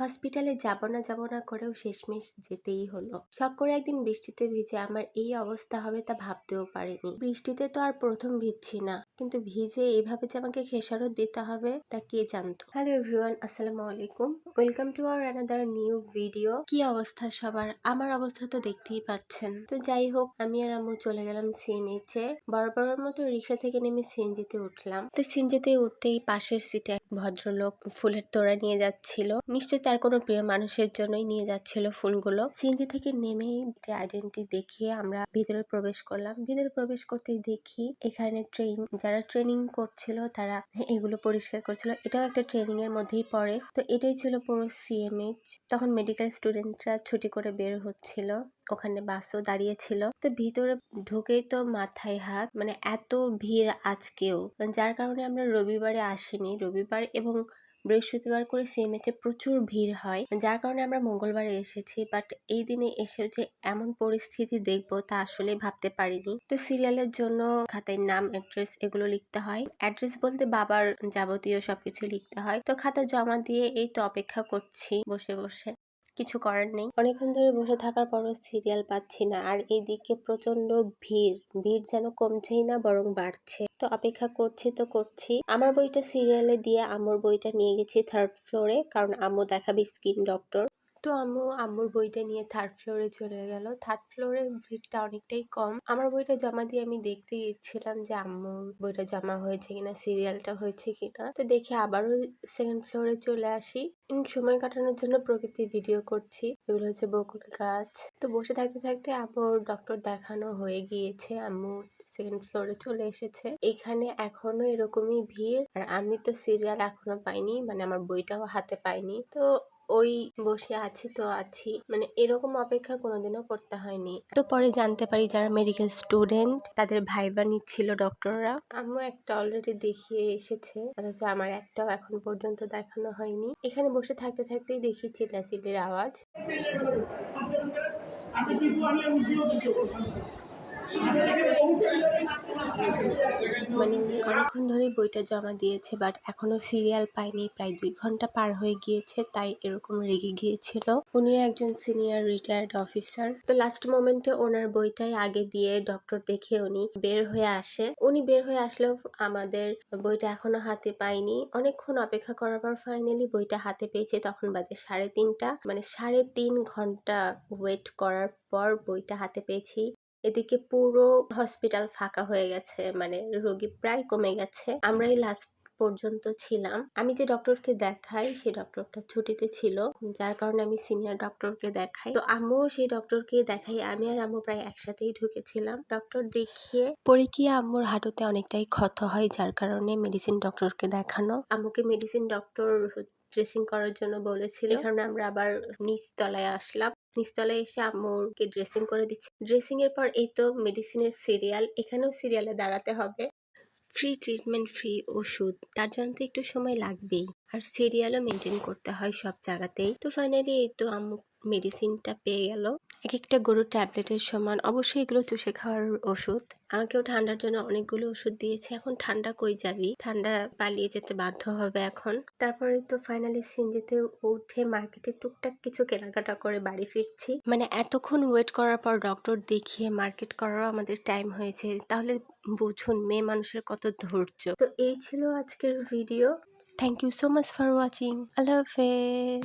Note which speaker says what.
Speaker 1: হসপিটালে যাব না যাব না করেও শেষমেশ যেতেই হলো। শখ করে একদিন বৃষ্টিতে ভিজে আমার এই অবস্থা হবে তা ভাবতেও পারিনি। বৃষ্টিতে তো আর প্রথম ভিজছি না, কিন্তু ভিজে এইভাবে যে আমাকে খেসারত দিতে হবে তা কে জানতো? হ্যালো এভরিওয়ান আসসালামু আলাইকুম। Welcome to our another new video কি অবস্থা সবার? আমার অবস্থা তো দেখতেই পাচ্ছেন। তো যাই হোক, আমি আর আম্মু চলে গেলাম সিএমএইচে। বরাবরের মতো রিক্সা থেকে নেমে সিএনজিতে উঠলাম। তো সিএনজিতে উঠতেই পাশের সিটে এক ভদ্রলোক ফুলের তোড়া নিয়ে যাচ্ছিল। নিশ্চয়ই তার কোনো প্রিয় মানুষের জন্যই নিয়ে যাচ্ছিল ফুলগুলো। সিএনজি থেকে নেমেই আইডেন্টি দেখিয়ে আমরা ভিতরে প্রবেশ করলাম। ভিতরে প্রবেশ করতে দেখি এখানে ট্রেন যারা ট্রেনিং করছিল তারা এগুলো পরিষ্কার করছিল। এটাও একটা ট্রেনিং এর মধ্যেই পড়ে। তো এটাই ছিল পুরো সিএমএইচ তখন মেডিকেল স্টুডেন্টরা ছুটি করে বের হচ্ছিল। ওখানে বাসও দাঁড়িয়েছিল। তো ভিতরে ঢুকেই তো মাথায় হাত। মানে এত ভিড় আজকেও। যার কারণে আমরা রবিবারে আসিনি। রবিবার এবং বৃহস্পতিবার করে সিএমএচে প্রচুর ভিড় হয়, যার কারণে আমরা মঙ্গলবারে এসেছি বাট এই দিনে এসেও যে এমন পরিস্থিতি দেখব তা আসলে ভাবতে পারিনি। তো সিরিয়ালের জন্য খাতায় নাম অ্যাড্রেস এগুলো লিখতে হয়। অ্যাড্রেস বলতে বাবার যাবতীয় সবকিছু লিখতে হয়। তো খাতা জমা দিয়ে এই তো অপেক্ষা করছি বসে বসে। কিছু করার নেই। অনেকক্ষণ ধরে বসে থাকার পরও সিরিয়াল পাচ্ছি না আর এইদিকে প্রচণ্ড ভিড়। ভিড় যেন কমছেই না, বরং বাড়ছে। তো অপেক্ষা করছি তো করছি। আমার বইটা সিরিয়ালে দিয়ে আমার বইটা নিয়ে গেছি থার্ড ফ্লোরে কারণ আম্মু দেখাবে স্কিন ডক্টর। তো আম্মু, আম্মুর বইটা নিয়ে থার্ড ফ্লোরে চলে গেল। থার্ড ফ্লোরে ভিড়টা অনেকটাই কম। আমার বইটা জমা দিয়ে আমি দেখতে গেছিলাম যে আম্মুর বইটা জমা হয়েছে কিনা সিরিয়ালটা হয়েছে কিনা। তো দেখে আবারও সেকেন্ড ফ্লোরে চলে আসি। সময় কাটানোর জন্য প্রকৃতি ভিডিও করছি। এগুলো হচ্ছে বকুল গাছ। তো বসে থাকতে থাকতে আম্মুর ডক্টর দেখানো হয়ে গিয়েছে। আম্মু সেকেন্ড ফ্লোরে চলে এসেছে। এখানে এখনও এরকমই ভিড়। আর আমি তো সিরিয়াল এখনও পাইনি। মানে আমার বইটাও হাতে পাইনি। তো ওই বসে আছি, তো আছি। মানে এরকম অপেক্ষা কোনোদিনও করতে হয়নি। তো পরে জানতে পারি যারা মেডিকেল স্টুডেন্ট তাদের ভাইবা নিচ্ছিল ডক্টররা আমিও একটা অলরেডি দেখিয়ে এসেছে। অথচ আমার একটাও এখন পর্যন্ত দেখানো হয়নি। এখানে বসে থাকতে থাকতেই দেখি চিল্লাচিল্লির আওয়াজ। মানে উনি অনেকক্ষণ ধরেই বইটা জমা দিয়েছে বাট এখনও সিরিয়াল পায়নি প্রায় দুই ঘণ্টা পার হয়ে গিয়েছে, তাই এরকম রেগে গিয়েছিল। উনি একজন সিনিয়র রিটায়ার্ড অফিসার তো লাস্ট মোমেন্টে ওনার বইটাই আগে দিয়ে ডক্টর দেখে উনি বের হয়ে আসে। উনি বের হয়ে আসলেও আমাদের বইটা এখনও হাতে পাইনি। অনেকক্ষণ অপেক্ষা করার পর ফাইনালি বইটা হাতে পেয়েছে, তখন বাজে সাড়ে তিনটা। মানে সাড়ে তিন ঘণ্টা ওয়েট করার পর বইটা হাতে পেয়েছি। এদিকে পুরো হসপিটাল ফাঁকা হয়ে গেছে মানে রোগী প্রায় কমে গেছে। আমরাই লাস্ট পর্যন্ত ছিলাম। আমি যে ডক্টরকে দেখাই, সেই ডক্টরটা ছুটিতে ছিল। যার কারণে আমি সিনিয়র ডক্টরকে দেখাই। তো আম্মুও সেই ডক্টরকে দেখাই। আমি আর আম্মু প্রায় একসাথেই ঢুকেছিলাম। ডক্টর দেখিয়ে পরে কি আম্মুর হাঁটুতে অনেকটাই ক্ষত হয়, যার কারণে মেডিসিন ডক্টরকে দেখানো। আম্মুকে মেডিসিন ডক্টর ড্রেসিং করার জন্য বলেছিল। এখানে আমরা আবার নিচ তলায় আসলাম। নিচতলায় এসে আম্মুরকে ড্রেসিং করে দিচ্ছে। ড্রেসিং এর পর এই তো মেডিসিনের সিরিয়াল এখানেও সিরিয়ালে দাঁড়াতে হবে। ফ্রি ট্রিটমেন্ট ফ্রি ওষুধ, তার জন্য তো একটু সময় লাগবেই। আর সিরিয়ালও মেনটেন করতে হয় সব জায়গাতেই। তো ফাইনালি এই তো আম্মু মেডিসিনটা পেয়ে গেল। এক একটা গরুর ট্যাবলেটের সমান অবশ্যই এগুলো চুষে খাওয়ার ওষুধ। আমাকেও ঠান্ডার জন্য অনেকগুলো ওষুধ দিয়েছে। এখন ঠান্ডা কই যাবি? ঠান্ডা পালিয়ে যেতে বাধ্য হবে এখন। তারপরে তো ফাইনালি সিনজিতে উঠে মার্কেটে টুকটাক কিছু কেনাকাটা করে বাড়ি ফিরছি। মানে এতক্ষণ ওয়েট করার পর ডক্টর দেখিয়ে মার্কেট করারও আমাদের টাইম হয়েছে। তাহলে বুঝুন মেয়ে মানুষের কত ধৈর্য। তো এই ছিল আজকের video thank you so much for watching আল্লাহ হাফেজ।